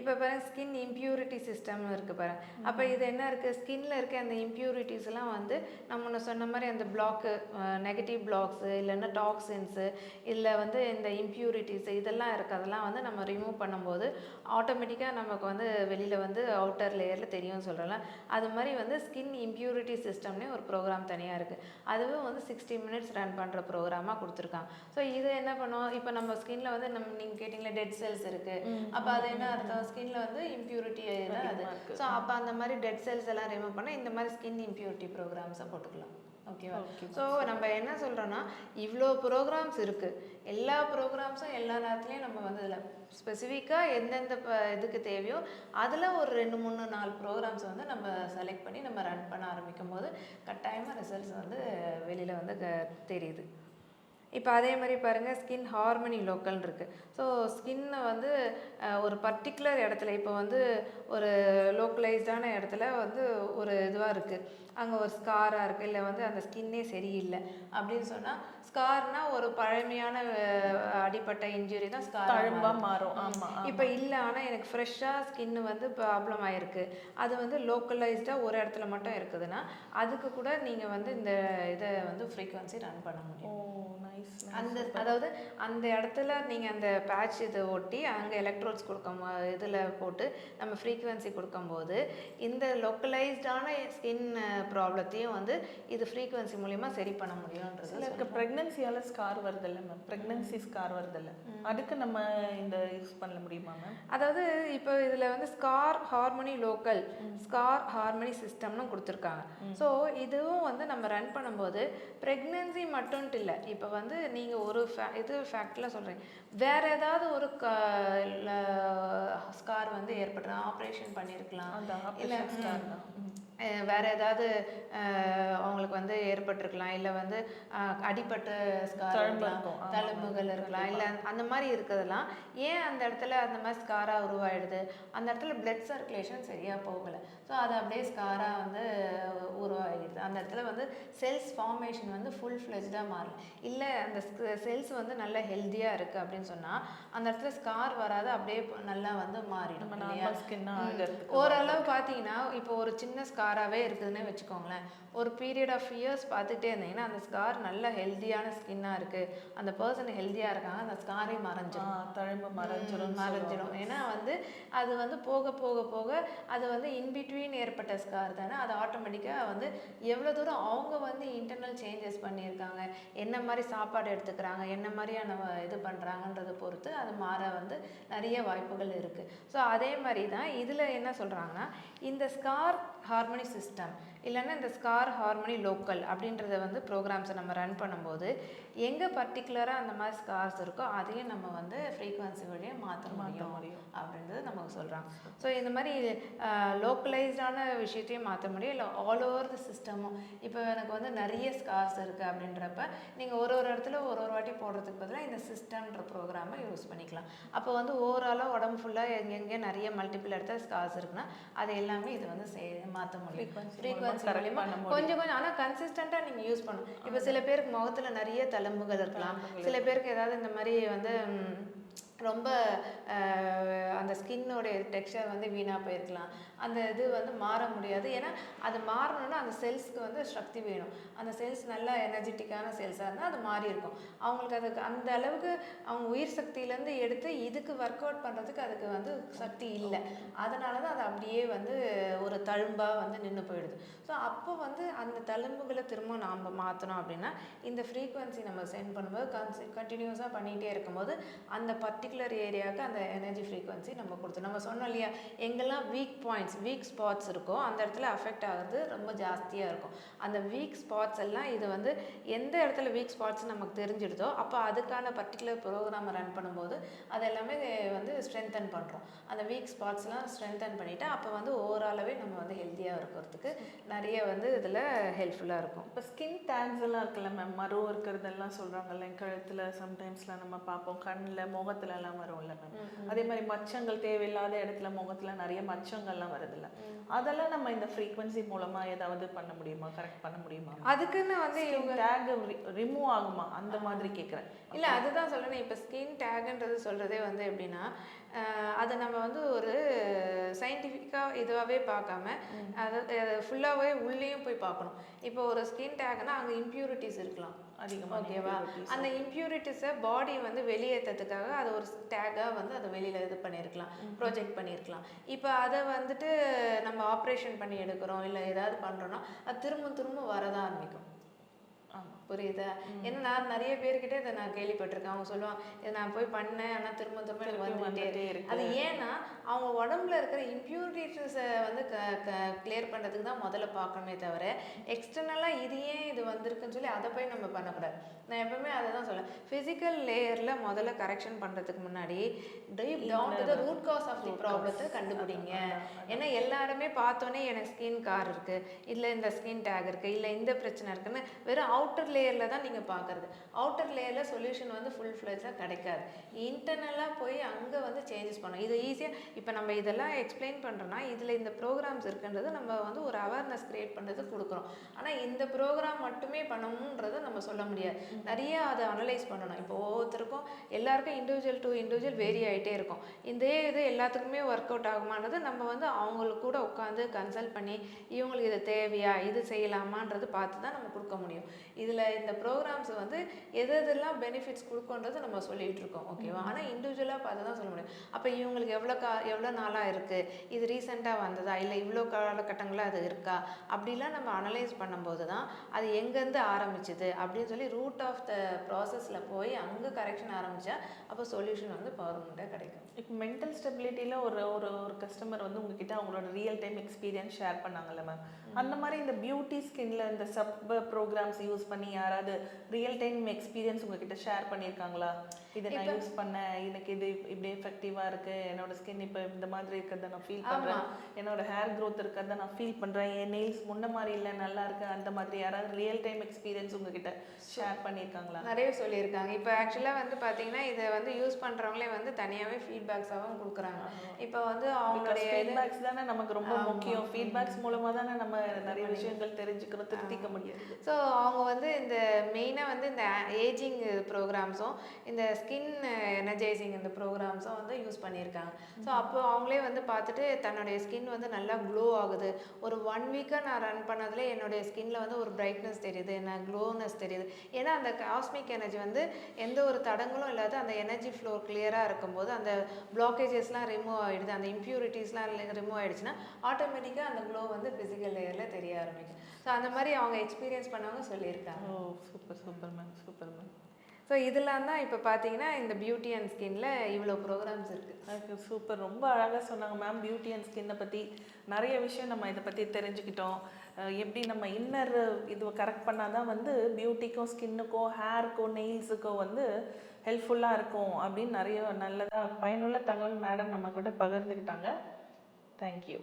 இப்போ பாருங்க skin impurity system இருக்கு பாருங்க. அப்போ இது என்ன இருக்கு? ஸ்கின்ல இருக்க அந்த எல்லாம் வந்து நம்ம முன்ன சொன்ன மாதிரி அந்த பிளாக்கு நெகட்டிவ் பிளாக்ஸு இல்லைன்னா டாக்ஸின்ஸு இல்லை வந்து இந்த இம்ப்யூரிட்டிஸ் இதெல்லாம் இருக்கு. அதெல்லாம் வந்து நம்ம ரிமூவ் பண்ணும்போது ஆட்டோமேட்டிக்காக நமக்கு வந்து வெளியில் வந்து அவுட்டர் லேயரில் தெரியும்னு சொல்கிறோம்ல அது மாதிரி வந்து ஸ்கின் இம்ப்யூரிட்டி சிஸ்டம்னே ஒரு ப்ரோக்ராம் தனியாக இருக்குது அதுவும் வந்து சிக்ஸ்டி மினிட்ஸ் ரன் பண்ணுற ப்ரோக்ராமாக கொடுத்துருக்காங்க. ஸோ இது என்ன பண்ணும்? இப்போ நம்ம ஸ்கின்ல வந்து நம்ம நீங்கள் கேட்டிங்களா டெட் செல்ஸ் இருக்குது அப்போ அது என்ன அர்த்தம்? ஸ்கின்ல வந்து இம்ப்யூரிட்டி அது. ஸோ அப்போ அந்த மாதிரி டெட் செல்ஸ் எல்லாம் ரிமூவ் பண்ண இந்த மாதிரி ஸ்கின் இம்ப்யூரிட்டி ப்ரோக்ராம்ஸை போட்டுக்கலாம். ஓகேவா ஸோ நம்ம என்ன சொல்கிறோன்னா இவ்வளோ ப்ரோக்ராம்ஸ் இருக்குது எல்லா ப்ரோக்ராம்ஸும் எல்லா நேரத்துலையும் நம்ம வந்து இதில் ஸ்பெசிஃபிக்காக எந்தெந்த இதுக்கு தேவையோ அதில் ஒரு ரெண்டு மூணு நாலு ப்ரோக்ராம்ஸ் வந்து நம்ம செலக்ட் பண்ணி நம்ம ரன் பண்ண ஆரம்பிக்கும் போது கட்டாயமாக ரிசல்ட்ஸ் வந்து வெளியில் வந்து க- தெரியுது. இப்போ அதே மாதிரி பாருங்கள் ஸ்கின் ஹார்மனி லோக்கல் இருக்குது ஸோ ஸ்கின்னை வந்து ஒரு பர்டிகுலர் இடத்துல இப்போ வந்து ஒரு லோக்கலைஸ்டான இடத்துல வந்து ஒரு இதுவாக இருக்குது அங்கே ஒரு ஸ்காராக இருக்குது இல்லை வந்து அந்த ஸ்கின்னே சரியில்லை. அப்படின்னு சொன்னால் ஸ்கார்னா ஒரு பழமையான அடிப்பட்ட இன்ஜுரி தான் ஸ்கார் மாறும். ஆமா இப்போ இல்லை ஆனால் எனக்கு ஃப்ரெஷ்ஷாக ஸ்கின்னு வந்து ப்ராப்ளம் ஆயிருக்கு. அது வந்து லோக்கலைஸ்டாக ஒரு இடத்துல மட்டும் இருக்குதுன்னா அதுக்கு கூட நீங்கள் வந்து இந்த இதை வந்து ஃப்ரீக்வன்சி ரன் பண்ண முடியும். ஓ நைஸ் அந்த அதாவது அந்த இடத்துல நீங்கள் அந்த பேட்ச் இதை ஒட்டி அங்கே எலக்ட்ரோட்ஸ் கொடுக்கும் இதில் போட்டு நம்ம ஃப்ரீக்குவென்சி கொடுக்கும்போது இந்த லோக்கலைஸ்டான ஸ்கின் ப்ராப்ளத்தையும் வந்து இது ஃப்ரீக்குவென்சி மூலிமா சரி பண்ண முடியுன்றது சிலருக்கு ப்ரெக்னன்சியால ஸ்கார் வருது இல்லை மேம் ப்ரெக்னன்சி ஸ்கார் வருது இல்லை அதுக்கு நம்ம இந்த யூஸ் பண்ண முடியுமா மேம் அதாவது இப்போ இதில் வந்து scar harmony local scar harmony சிஸ்டம்னு கொடுத்துருக்காங்க. ஸோ இதுவும் வந்து நம்ம ரன் பண்ணும்போது ப்ரெக்னென்சி மட்டும்ட்டு இல்லை. இப்போ வந்து நீங்கள் ஒரு fa- இது ஃபேக்டில் சொல்கிறீங்க வேற ஏதாவது ஒரு ஸ்கார் ஏற்பட்டு ஆப்ரேஷன் பண்ணியிருக்கலாம் இல்லை. அஹ் வேற ஏதாவது அவங்களுக்கு வந்து ஏற்பட்டிருக்கலாம். இல்லை வந்து. ஆமா, தழும்புகள் இருக்கலாம். இல்லை அந்த மாதிரி இருக்கிறதெல்லாம் ஏன் அந்த இடத்துல அந்த மாதிரி ஸ்காராக உருவாயிடுது? அந்த இடத்துல பிளட் சர்க்குலேஷன் சரியாக போகலை. ஸோ அது அப்படியே ஸ்காராக வந்து உருவாகிடுது. அந்த இடத்துல வந்து செல்ஸ் ஃபார்மேஷன் வந்து ஃபுல் ஃப்ளெஜ்டாக மாறல. இல்லை அந்த செல்ஸ் வந்து நல்ல ஹெல்த்தியாக இருக்குது அப்படின்னு சொன்னால் அந்த இடத்துல ஸ்கார் வராது அப்படியே நல்லா வந்து மாறிடும். நம்ம ஸ்கின்னா ஓரளவு பார்த்தீங்கன்னா இப்போ ஒரு சின்ன ஸ்காராகவே இருக்குதுன்னு வச்சுக்கோங்களேன். ஒரு பீரியட் ஆஃப் இயர்ஸ் பார்த்துட்டே இருந்தீங்கன்னா அந்த ஸ்கார் நல்ல ஹெல்த்தியான ஸ்கின்னாக இருக்குது அந்த பர்சன் ஹெல்த்தியாக இருக்காங்க அந்த ஸ்காரே மறைஞ்சிரும். ஆ, தழும்பு மறைஞ்சிரும். மறைஞ்சிரும் ஏன்னா வந்து அது வந்து போக போக போக அது வந்து இன்பிட்வீன் ஏற்பட்ட ஸ்கார் தானே அது ஆட்டோமேட்டிக்காக வந்து எவ்வளோ தூரம் அவங்க வந்து இன்டர்னல் சேஞ்சஸ் பண்ணியிருக்காங்க என்ன மாதிரி சாப்பாடு எடுத்துக்கிறாங்க என்ன மாதிரியான இது பண்ணுறாங்கன்றதை பொறுத்து அது மாற வந்து நிறைய வாய்ப்புகள் இருக்குது ஸோ அதே மாதிரி தான் இதில் என்ன சொல்கிறாங்கன்னா இந்த ஸ்கார் ஹார்மோனி சிஸ்டம் இல்லைன்னா இந்த ஸ்கார் ஹார்மோனி லோக்கல் அப்படின்றத வந்து ப்ரோக்ராம்ஸை நம்ம ரன் பண்ணும்போது எங்கே பர்டிகுலராக அந்த மாதிரி ஸ்கார்ஸ் இருக்கோ அதையும் நம்ம வந்து ஃப்ரீக்வன்சி வழியாக மாற்ற முடியும் முடியும். அப்படின்றது நமக்கு சொல்கிறாங்க ஸோ இந்த மாதிரி லோக்கலைஸ்டான விஷயத்தையும் மாற்ற முடியும். இல்லை ஆல் ஓவர் த சிஸ்டமும் இப்போ எனக்கு வந்து நிறைய ஸ்கார்ஸ் இருக்குது அப்படின்றப்ப நீங்கள் ஒரு ஒரு இடத்துல ஒரு ஒரு வாட்டி போடுறதுக்கு பதிலாக இந்த சிஸ்டம்ன்ற ப்ரோக்ராமை யூஸ் பண்ணிக்கலாம். அப்போ வந்து ஓவராலாக உடம்பு ஃபுல்லாக எங்கெங்கே நிறைய மல்டிபிள் இடத்துல ஸ்கார்ஸ் இருக்குன்னா அது எல்லாமே இது வந்து மாற்ற முடியும். மூலமா ஃப்ரீக்வன்சி மூலியமா. கொஞ்சம் கொஞ்சம் ஆனால் கன்சிஸ்டண்ட்டாக நீங்கள் யூஸ் பண்ணணும். இப்போ சில பேருக்கு முகத்தில் நிறைய தழும்புகள் இருக்கலாம். சில பேருக்கு ஏதாவது இந்த மாதிரி வந்து ரொம்ப அந்த ஸ்கின்னோடைய டெக்ஸ்சர் வந்து வீணாக போயிருக்கலாம். அந்த இது வந்து மாற முடியாது. ஏன்னா அது மாறணும்னா அந்த செல்ஸ்க்கு வந்து சக்தி வேணும். அந்த செல்ஸ் நல்லா எனர்ஜெட்டிக்கான செல்ஸாக இருந்தால் அது மாறி இருக்கும். அவங்களுக்கு அதுக்கு அந்த அளவுக்கு அவங்க உயிர் சக்தியிலேருந்து எடுத்து இதுக்கு ஒர்க் அவுட் பண்ணுறதுக்கு அதுக்கு வந்து சக்தி இல்லை. அதனால தான் அது அப்படியே வந்து ஒரு தழும்பாக வந்து நின்று போயிடுது. ஸோ அப்போ வந்து அந்த தழும்புகளை திரும்ப நாம் மாற்றணும் அப்படின்னா இந்த ஃப்ரீக்குவன்சி நம்ம சென்ட் பண்ணும்போது கன்சி கண்டினியூஸாக பண்ணிகிட்டே இருக்கும்போது அந்த பர்டிகுலர் ஏரியாவுக்கு அந்த எனர்ஜி ஃப்ரீக்வன்சி நம்ம கொடுத்து நம்ம சொன்னோம் இல்லையா? எங்கெல்லாம் வீக் பாயிண்ட்ஸ் வீக் ஸ்பாட்ஸ் இருக்கோ அந்த இடத்துல அஃபெக்ட் ஆகுறது ரொம்ப ஜாஸ்தியாக இருக்கும். அந்த வீக் ஸ்பாட்ஸ் எல்லாம் இது வந்து எந்த இடத்துல வீக் ஸ்பாட்ஸ் நமக்கு தெரிஞ்சிடுதோ அப்போ அதுக்கான பர்டிகுலர் ப்ரோக்ராமை ரன் பண்ணும்போது அது எல்லாமே வந்து ஸ்ட்ரென்தன் பண்ணுறோம் அந்த வீக் ஸ்பாட்ஸ்லாம் ஸ்ட்ரென்தன் பண்ணிவிட்டு அப்போ வந்து ஓவராலாகவே நம்ம வந்து ஹெல்த்தியாக இருக்கிறதுக்கு நிறைய வந்து இதில் ஹெல்ப்ஃபுல்லாக இருக்கும். இப்போ ஸ்கின் டேக்ஸ் எல்லாம் இருக்குல்ல மேம் மரம் இருக்கிறதெல்லாம் சொல்கிறாங்கல்ல கழுத்தில் சம்டைம்ஸ்லாம் நம்ம பார்ப்போம். கண்ணில் முகத்தில் பிரச்சனைலாம் வரும்ல மேம். அதே மாதிரி மச்சங்கள் தேவையில்லாத இடத்துல முகத்துல நிறைய மச்சங்கள்லாம் வருதுல்ல. அதெல்லாம் நம்ம இந்த ஃப்ரீக்வன்சி மூலமா ஏதாவது பண்ண முடியுமா? கரெக்ட் பண்ண முடியுமா? அதுக்குன்னு வந்து டேக் ரிமூவ் ஆகுமா? அந்த மாதிரி கேக்குறேன். இல்லை அதுதான் சொல்லணும் இப்போ ஸ்கின் டேக்ன்றது சொல்கிறதே வந்து எப்படின்னா அதை நம்ம வந்து ஒரு சயின்டிஃபிக்காக இதுவாகவே பார்க்காம அதை ஃபுல்லாகவே உள்ளேயும் போய் பார்க்கணும். இப்போ ஒரு ஸ்கின் டேக்னா அங்கே இம்ப்யூரிட்டிஸ் இருக்கலாம். அதிகமா ஓகேவா அந்த இம்ப்யூரிட்டிஸை பாடி வந்து வெளியேற்றதுக்காக அதை ஒரு டேக்காக வந்து அதை வெளியில் இது பண்ணியிருக்கலாம் ப்ரொஜெக்ட் பண்ணியிருக்கலாம். இப்போ அதை வந்துட்டு நம்ம ஆப்ரேஷன் பண்ணி எடுக்கிறோம் இல்லை ஏதாவது பண்ணுறோன்னா அது திரும்ப திரும்ப வரதான் ஆரம்பிக்கும். ஆமா. புரியுதா? ஏன்னா நான் நிறைய பேர்கிட்ட இதை நான் கேள்விப்பட்டிருக்கேன். அவங்க சொல்லுவாங்க இதை நான் போய் பண்ணேன் ஆனால் திரும்ப திரும்ப எனக்கு வந்துகிட்டே இருக்கு. அது ஏன்னா அவங்க உடம்புல இருக்கிற இம்ப்யூரிட்டிஸை வந்து க க கிளியர் பண்ணுறதுக்கு தான் முதல்ல பார்க்கணுமே தவிர எக்ஸ்டர்னலாக இது ஏன் இது வந்திருக்குன்னு சொல்லி அதை போய் நம்ம பண்ணக்கூடாது. நான் எப்பவுமே அதை தான் சொல்லுவேன். ஃபிசிக்கல் லேயரில் முதல்ல கரெக்ஷன் பண்ணுறதுக்கு முன்னாடி deep down to the root cause of the ப்ராப்ளத்தை கண்டுபிடிங்க. ஏன்னா எல்லாருமே பார்த்தோன்னே எனக்கு ஸ்கின் கார் இருக்கு இல்லை இந்த ஸ்கின் டேக் இருக்கு இல்லை இந்த பிரச்சனை இருக்குன்னு வெறும் அவுட்டர் லேயரில் தான் நீங்கள் பார்க்கறது அவுட்டர் லேயரில் சொல்யூஷன் வந்து ஃபுல் ஃப்ளெஜாக கிடைக்காது. இன்டர்னலாக போய் அங்கே வந்து சேஞ்சஸ் பண்ணணும். இது ஈஸியாக இப்போ நம்ம இதெல்லாம் எக்ஸ்பிளைன் பண்ணுறோன்னா இதில் இந்த ப்ரோக்ராம்ஸ் இருக்குன்றது நம்ம வந்து ஒரு அவேர்னஸ் கிரியேட் பண்ணுறது கொடுக்குறோம் ஆனால் இந்த ப்ரோக்ராம் மட்டுமே பண்ணணுன்றதை நம்ம சொல்ல முடியாது. நிறைய அதை அனலைஸ் பண்ணணும். இப்போ ஒவ்வொருத்தருக்கும் எல்லாருக்கும் இண்டிவிஜுவல் டு இண்டிவிஜுவல் வேரி ஆகிட்டே இருக்கும். இதே இது எல்லாத்துக்குமே ஒர்க் அவுட் ஆகுமான்றது நம்ம வந்து அவங்களுக்கு கூட உட்காந்து கன்சல்ட் பண்ணி இவங்களுக்கு இது தேவையா இது செய்யலாமான்றது பார்த்து தான் நம்ம கொடுக்க முடியும். இதில் இந்த ப்ரோக்ராம்ஸ் வந்து எது எதெல்லாம் பெனிஃபிட்ஸ் கொடுக்குன்றது நம்ம சொல்லிட்டு இருக்கோம் ஓகேவா ஆனால் இண்டிவிஜுவலாக பார்த்து தான் சொல்ல முடியும். அப்போ இவங்களுக்கு எவ்வளோ கா எவ்வளோ நாளாக இருக்குது இது ரீசெண்டாக வந்ததா? இல்லை இவ்வளோ காலகட்டங்களாக அது இருக்கா? அப்படிலாம் நம்ம அனலைஸ் பண்ணும்போது தான் அது எங்கேருந்து ஆரம்பிச்சுது? அப்படின்னு சொல்லி ரூட் ஆஃப் த ப்ராசஸில் போய் அங்கே கரெக்ஷன் ஆரம்பித்தா அப்போ சொல்யூஷன் வந்து பர்மனெண்ட்டாக கிடைக்கும். இப்போ மென்டல் ஸ்டெபிலிட்டியில் ஒரு ஒரு ஒரு கஸ்டமர் வந்து உங்ககிட்ட அவங்களோட ரியல் டைம் எக்ஸ்பீரியன்ஸ் ஷேர் பண்ணாங்கல்ல மேம் அந்த மாதிரி இந்த பியூட்டி ஸ்கின்ல இந்த சப் ப்ரோக்ராம்ஸ் யூஸ் பண்ணி யாராவது ரியல் டைம் எக்ஸ்பீரியன்ஸ் உங்ககிட்ட ஷேர் பண்ணியிருக்காங்களா இதை நான் யூஸ் பண்ணேன். எனக்கு இது இப்படி எஃபெக்டிவாக இருக்கு. என்னோட ஸ்கின் இப்போ இந்த மாதிரி இருக்கிறத நான் ஃபீல் பண்ணுறேன் என்னோட ஹேர் க்ரோத் இருக்கிறத நான் ஃபீல் பண்ணுறேன் என் நெயில்ஸ் முன்ன மாதிரி இல்லை நல்லா இருக்கு. அந்த மாதிரி யாராவது ரியல் டைம் எக்ஸ்பீரியன்ஸ் உங்ககிட்ட ஷேர் பண்ணியிருக்காங்களா நிறைய சொல்லியிருக்காங்க. இப்போ ஆக்சுவலாக வந்து பார்த்தீங்கன்னா இதை வந்து யூஸ் பண்ணுறவங்களே வந்து தனியாகவே ஃபீட்பேக்ஸாகவும் கொடுக்குறாங்க. இப்போ வந்து அவங்களுடைய ஃபீட்பேக்ஸ் தானே நமக்கு ரொம்ப முக்கியம். ஃபீட்பேக்ஸ் மூலமா தானே நம்ம நிறைய விஷயங்கள் தெரிஞ்சுக்கிறோம் திருத்திக்க முடியாது. ஸோ அவங்க வந்து இந்த மெயினாக வந்து இந்த ஏஜிங் ப்ரோக்ராம்ஸும் இந்த ஸ்கின் எனர்ஜைசிங் இந்த ப்ரோக்ராம்ஸும் வந்து யூஸ் பண்ணியிருக்காங்க. ஸோ அப்போ அவங்களே வந்து பார்த்துட்டு தன்னுடைய ஸ்கின் வந்து நல்லா க்ளோ ஆகுது. ஒரு ஒன் வீக்காக நான் ரன் பண்ணதுல என்னுடைய ஸ்கின்ல வந்து ஒரு பிரைட்னஸ் தெரியுது என்ன க்ளோனஸ் தெரியுது. ஏன்னா அந்த காஸ்மிக் எனர்ஜி வந்து எந்த ஒரு தடங்களும் இல்லாத அந்த எனர்ஜி ஃப்ளோ கிளியராக இருக்கும்போது அந்த பிளாக்கேஜஸ்லாம் ரிமூவ் ஆகிடுது அந்த இம்ப்யூரிட்டிஸ்லாம் ரிமூவ் ஆயிடுச்சுன்னா ஆட்டோமேட்டிக்காக அந்த க்ளோ வந்து ஃபிசிக்கல் லேயரில் தெரிய ஆரம்பிக்கும். ஸோ அந்த மாதிரி அவங்க எக்ஸ்பீரியன்ஸ் பண்ணவங்க சொல்லியிருக்காங்க. ஓ super super ma'am super ma'am so இதெல்லாம் தான் இப்போ பார்த்தீங்கன்னா இந்த பியூட்டி அண்ட் ஸ்கின்ல இவ்வளோ ப்ரோக்ராம்ஸ் இருக்குது அதுக்கு சூப்பர் ரொம்ப அழகாக சொன்னாங்க மேம் பியூட்டி அண்ட் ஸ்கின்னை பற்றி நிறைய விஷயம் நம்ம இதை பற்றி தெரிஞ்சுக்கிட்டோம். எப்படி நம்ம இன்னர் இது கரெக்ட் பண்ணால் தான் வந்து பியூட்டிக்கும் ஸ்கின்னுக்கும் ஹேருக்கும் நெயில்ஸுக்கோ வந்து ஹெல்ப்ஃபுல்லாக இருக்கும் அப்படின்னு நிறைய நல்லதாக பயனுள்ள தகவல் மேடம் நம்ம கூட பகிர்ந்துக்கிட்டாங்க. தேங்க்யூ